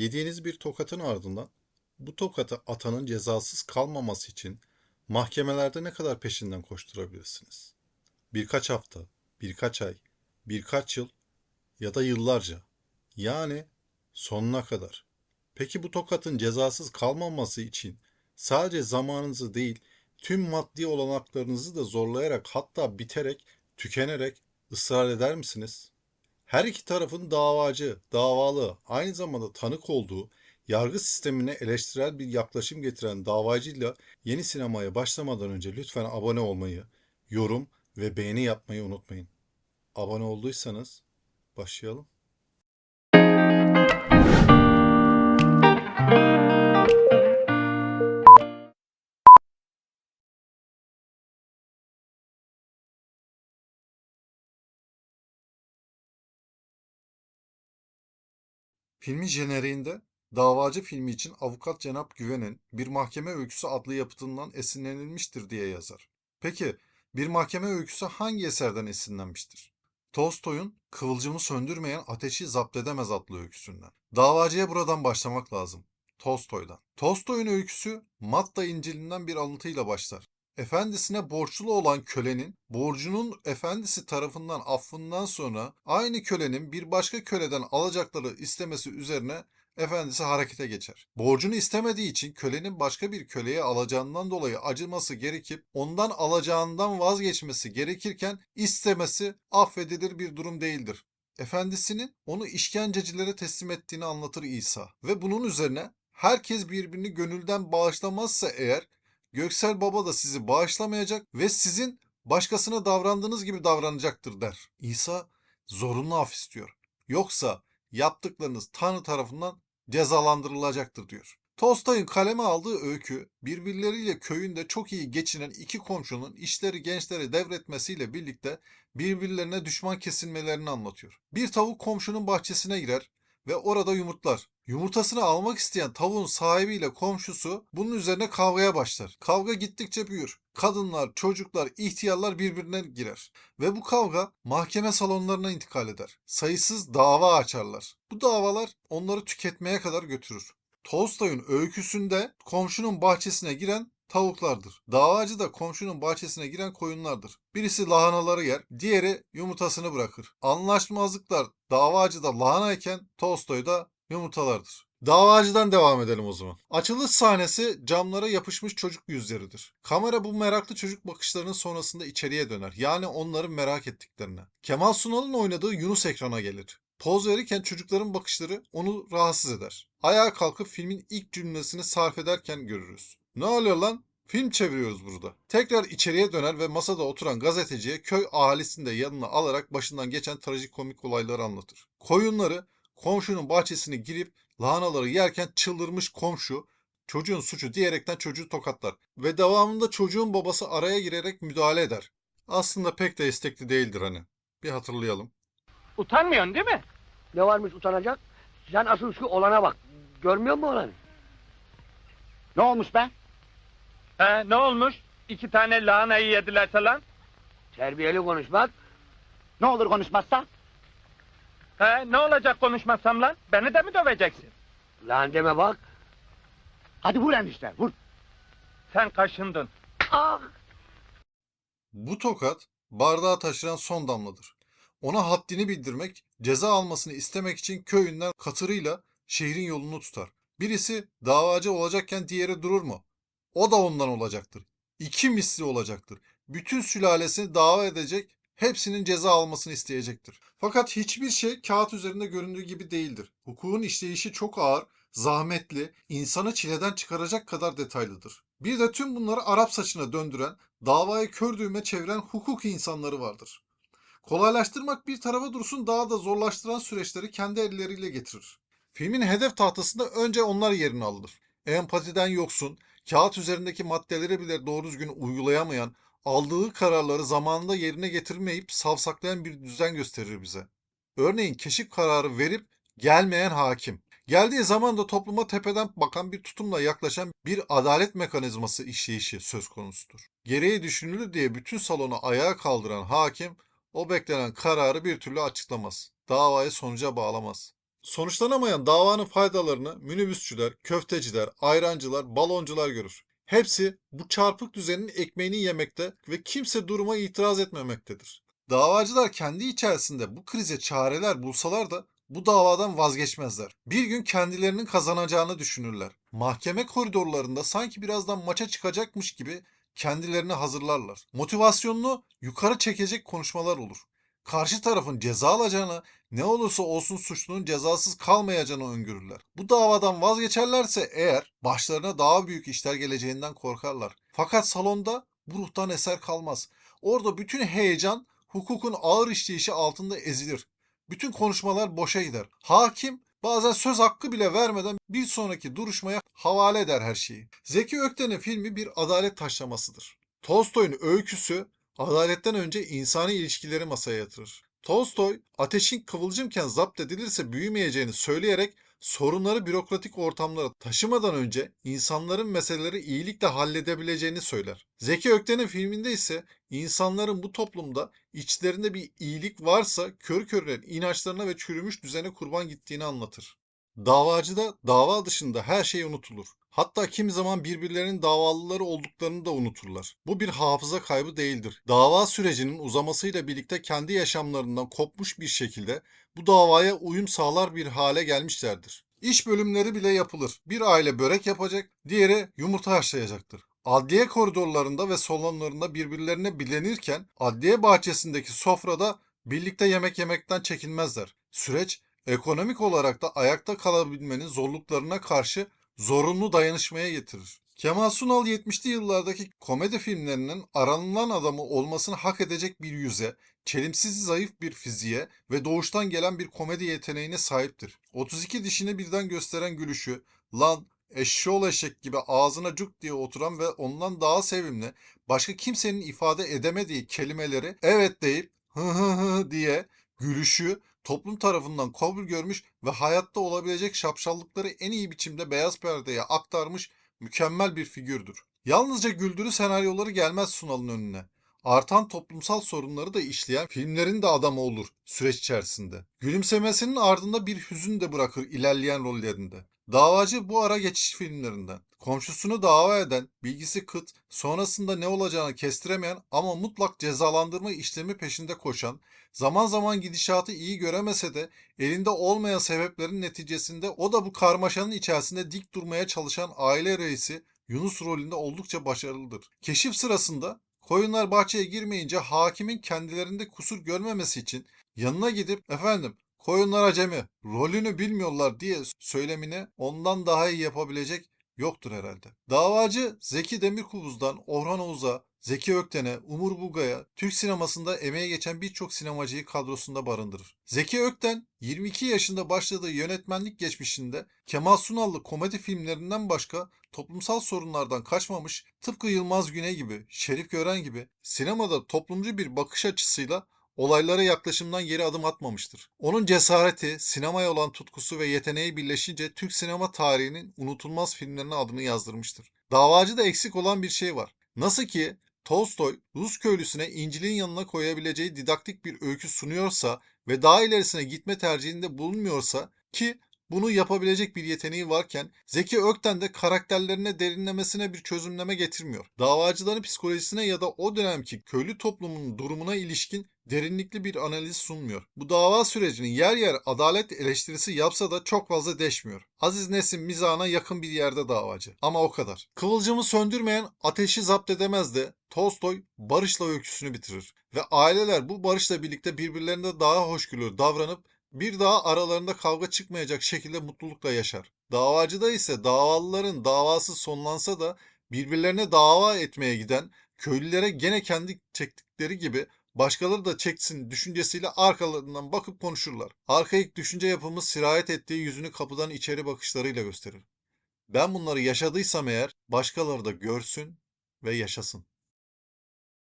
Yediğiniz bir tokatın ardından bu tokatı atanın cezasız kalmaması için mahkemelerde ne kadar peşinden koşturabilirsiniz? Birkaç hafta, birkaç ay, birkaç yıl ya da yıllarca. Yani sonuna kadar. Peki bu tokatın cezasız kalmaması için sadece zamanınızı değil, tüm maddi olanaklarınızı da zorlayarak hatta biterek, tükenerek ısrar eder misiniz? Her iki tarafın davacı, davalı, aynı zamanda tanık olduğu, yargı sistemine eleştirel bir yaklaşım getiren davacıyla yeni sinemaya başlamadan önce lütfen abone olmayı, yorum ve beğeni yapmayı unutmayın. Abone olduysanız başlayalım. Filmin jeneriğinde davacı filmi için avukat Cenap Güven'in Bir Mahkeme Öyküsü adlı yapıtından esinlenilmiştir diye yazar. Peki bir mahkeme öyküsü hangi eserden esinlenmiştir? Tolstoy'un Kıvılcımı Söndürmeyen Ateşi Zapt Edemez adlı öyküsünden. Davacıya buradan başlamak lazım. Tolstoy'dan. Tolstoy'un öyküsü Matta İncil'inden bir alıntıyla başlar. Efendisine borçlu olan kölenin borcunun efendisi tarafından affından sonra aynı kölenin bir başka köleden alacakları istemesi üzerine efendisi harekete geçer. Borcunu istemediği için kölenin başka bir köleye alacağından dolayı acıması gerekip ondan alacağından vazgeçmesi gerekirken istemesi affedilir bir durum değildir. Efendisinin onu işkencecilere teslim ettiğini anlatır İsa ve bunun üzerine herkes birbirini gönülden bağışlamazsa eğer Göksel Baba da sizi bağışlamayacak ve sizin başkasına davrandığınız gibi davranacaktır der. İsa zorunlu af istiyor. Yoksa yaptıklarınız Tanrı tarafından cezalandırılacaktır diyor. Tolstoy'un kaleme aldığı öykü birbirleriyle köyünde çok iyi geçinen iki komşunun işleri gençlere devretmesiyle birlikte birbirlerine düşman kesilmelerini anlatıyor. Bir tavuk komşunun bahçesine girer ve orada yumurtlar. Yumurtasını almak isteyen tavuğun sahibiyle komşusu bunun üzerine kavgaya başlar. Kavga gittikçe büyür. Kadınlar, çocuklar, ihtiyarlar birbirine girer. Ve bu kavga mahkeme salonlarına intikal eder. Sayısız dava açarlar. Bu davalar onları tüketmeye kadar götürür. Tolstoy'un öyküsünde komşunun bahçesine giren tavuklardır. Davacı da komşunun bahçesine giren koyunlardır. Birisi lahanaları yer, diğeri yumurtasını bırakır. Anlaşmazlıklar davacıda lahanayken Tolstoy'da yumurtalardır. Davacıdan devam edelim o zaman. Açılış sahnesi camlara yapışmış çocuk yüzleridir. Kamera bu meraklı çocuk bakışlarının sonrasında içeriye döner. Yani onların merak ettiklerine. Kemal Sunal'ın oynadığı Yunus ekrana gelir. Poz verirken çocukların bakışları onu rahatsız eder. Ayağa kalkıp filmin ilk cümlesini sarf ederken görürüz. Ne oluyor lan? Film çeviriyoruz burada. Tekrar içeriye döner ve masada oturan gazeteciye köy ahalisini de yanına alarak başından geçen trajikomik olayları anlatır. Koyunları komşunun bahçesine girip lahanaları yerken çıldırmış komşu çocuğun suçu diyerekten çocuğu tokatlar ve devamında çocuğun babası araya girerek müdahale eder. Aslında pek de istekli değildir hani. Bir hatırlayalım. Utanmıyorsun değil mi? Ne varmış utanacak? Sen asıl şu olana bak. Görmüyor musun olanı? Ne olmuş be? He, ne olmuş? İki tane lahanayı yedilerse lan. Terbiyeli konuşmak. Ne olur konuşmazsa? He, ne olacak konuşmazsam lan? Beni de mi döveceksin? Lan deme bak. Hadi vur enişte vur. Sen kaşındın. Ah! Bu tokat bardağa taşıran son damladır. Ona haddini bildirmek, ceza almasını istemek için köyünden katırıyla şehrin yolunu tutar. Birisi davacı olacakken diğeri durur mu? O da ondan olacaktır. İki misli olacaktır. Bütün sülalesini dava edecek, hepsinin ceza almasını isteyecektir. Fakat hiçbir şey kağıt üzerinde göründüğü gibi değildir. Hukukun işleyişi çok ağır, zahmetli, insanı çileden çıkaracak kadar detaylıdır. Bir de tüm bunları Arap saçına döndüren, davayı kör düğme çeviren hukuk insanları vardır. Kolaylaştırmak bir tarafa dursun daha da zorlaştıran süreçleri kendi elleriyle getirir. Filmin hedef tahtasında önce onlar yerini alır. Empatiden yoksun, kağıt üzerindeki maddeleri bile doğru düzgün uygulayamayan, aldığı kararları zamanında yerine getirmeyip savsaklayan bir düzen gösterir bize. Örneğin keşif kararı verip gelmeyen hakim. Geldiği zaman da topluma tepeden bakan bir tutumla yaklaşan bir adalet mekanizması işleyişi söz konusudur. Gereği düşünülür diye bütün salonu ayağa kaldıran hakim o beklenen kararı bir türlü açıklamaz. Davayı sonuca bağlamaz. Sonuçlanamayan davanın faydalarını minibüsçüler, köfteciler, ayrancılar, baloncular görür. Hepsi bu çarpık düzenin ekmeğini yemekte ve kimse duruma itiraz etmemektedir. Davacılar kendi içerisinde bu krize çareler bulsalar da bu davadan vazgeçmezler. Bir gün kendilerinin kazanacağını düşünürler. Mahkeme koridorlarında sanki birazdan maça çıkacakmış gibi kendilerini hazırlarlar. Motivasyonunu yukarı çekecek konuşmalar olur. Karşı tarafın ceza alacağını, ne olursa olsun suçlunun cezasız kalmayacağını öngörürler. Bu davadan vazgeçerlerse eğer başlarına daha büyük işler geleceğinden korkarlar. Fakat salonda bu ruhtan eser kalmaz. Orada bütün heyecan hukukun ağır işleyişi altında ezilir. Bütün konuşmalar boşa gider. Hakim bazen söz hakkı bile vermeden bir sonraki duruşmaya havale eder her şeyi. Zeki Ökten'in filmi bir adalet taşlamasıdır. Tolstoy'un öyküsü adaletten önce insani ilişkileri masaya yatırır. Tolstoy, ateşin kıvılcımken zapt edilirse büyümeyeceğini söyleyerek sorunları bürokratik ortamlara taşımadan önce insanların meseleleri iyilikle halledebileceğini söyler. Zeki Ökten'in filminde ise insanların bu toplumda içlerinde bir iyilik varsa kör körüne inançlarına ve çürümüş düzene kurban gittiğini anlatır. Davacıda dava dışında her şey unutulur. Hatta kimi zaman birbirlerinin davalıları olduklarını da unuturlar. Bu bir hafıza kaybı değildir. Dava sürecinin uzamasıyla birlikte kendi yaşamlarından kopmuş bir şekilde bu davaya uyum sağlar bir hale gelmişlerdir. İş bölümleri bile yapılır. Bir aile börek yapacak, diğeri yumurta haşlayacaktır. Adliye koridorlarında ve salonlarında birbirlerine bilenirken adliye bahçesindeki sofrada birlikte yemek yemekten çekinmezler. Süreç ekonomik olarak da ayakta kalabilmenin zorluklarına karşı zorunlu dayanışmaya getirir. Kemal Sunal 70'li yıllardaki komedi filmlerinin aranılan adamı olmasını hak edecek bir yüze, çelimsiz zayıf bir fiziğe ve doğuştan gelen bir komedi yeteneğine sahiptir. 32 dişini birden gösteren gülüşü, lan eşşoğlu eşek gibi ağzına cuk diye oturan ve ondan daha sevimli, başka kimsenin ifade edemediği kelimeleri evet deyip hı hı hı diye gülüşü toplum tarafından kabul görmüş ve hayatta olabilecek şapşallıkları en iyi biçimde beyaz perdeye aktarmış mükemmel bir figürdür. Yalnızca güldürü senaryoları gelmez Sunal'ın önüne. Artan toplumsal sorunları da işleyen filmlerin de adamı olur süreç içerisinde. Gülümsemesinin ardında bir hüzün de bırakır ilerleyen rollerinde. Davacı bu ara geçiş filmlerinden. Komşusunu dava eden, bilgisi kıt, sonrasında ne olacağını kestiremeyen ama mutlak cezalandırma işlemi peşinde koşan, zaman zaman gidişatı iyi göremese de elinde olmayan sebeplerin neticesinde o da bu karmaşanın içerisinde dik durmaya çalışan aile reisi Yunus rolünde oldukça başarılıdır. Keşif sırasında koyunlar bahçeye girmeyince hakimin kendilerinde kusur görmemesi için yanına gidip efendim koyunlar acemi rolünü bilmiyorlar diye söylemini ondan daha iyi yapabilecek yoktur herhalde. Davacı Zeki Demirkubuz'dan Orhan Oğuz'a, Zeki Ökten'e, Umur Bugay'a, Türk sinemasında emeğe geçen birçok sinemacıyı kadrosunda barındırır. Zeki Ökten 22 yaşında başladığı yönetmenlik geçmişinde Kemal Sunal'lı komedi filmlerinden başka toplumsal sorunlardan kaçmamış, tıpkı Yılmaz Güney gibi, Şerif Gören gibi sinemada toplumcu bir bakış açısıyla olaylara yaklaşımdan geri adım atmamıştır. Onun cesareti, sinemaya olan tutkusu ve yeteneği birleşince Türk sinema tarihinin unutulmaz filmlerine adını yazdırmıştır. Davacıda eksik olan bir şey var. Nasıl ki Tolstoy Rus köylüsüne İncil'in yanına koyabileceği didaktik bir öykü sunuyorsa ve daha ilerisine gitme tercihinde bulunmuyorsa ki bunu yapabilecek bir yeteneği varken Zeki Ökten de karakterlerine derinlemesine bir çözümleme getirmiyor. Davacıların psikolojisine ya da o dönemki köylü toplumunun durumuna ilişkin derinlikli bir analiz sunmuyor. Bu dava sürecinin yer yer adalet eleştirisi yapsa da çok fazla deşmiyor. Aziz Nesin mizahına yakın bir yerde davacı. Ama o kadar. Kıvılcımı söndürmeyen ateşi zapt edemez de Tolstoy barışla öyküsünü bitirir. Ve aileler bu barışla birlikte birbirlerine daha hoşgörülü davranıp bir daha aralarında kavga çıkmayacak şekilde mutlulukla yaşar. Davacıda ise davalıların davası sonlansa da birbirlerine dava etmeye giden köylülere gene kendi çektikleri gibi başkaları da çeksin düşüncesiyle arkalarından bakıp konuşurlar. Arkaik düşünce yapımız sirayet ettiği yüzünü kapıdan içeri bakışlarıyla gösterir. Ben bunları yaşadıysam eğer başkaları da görsün ve yaşasın.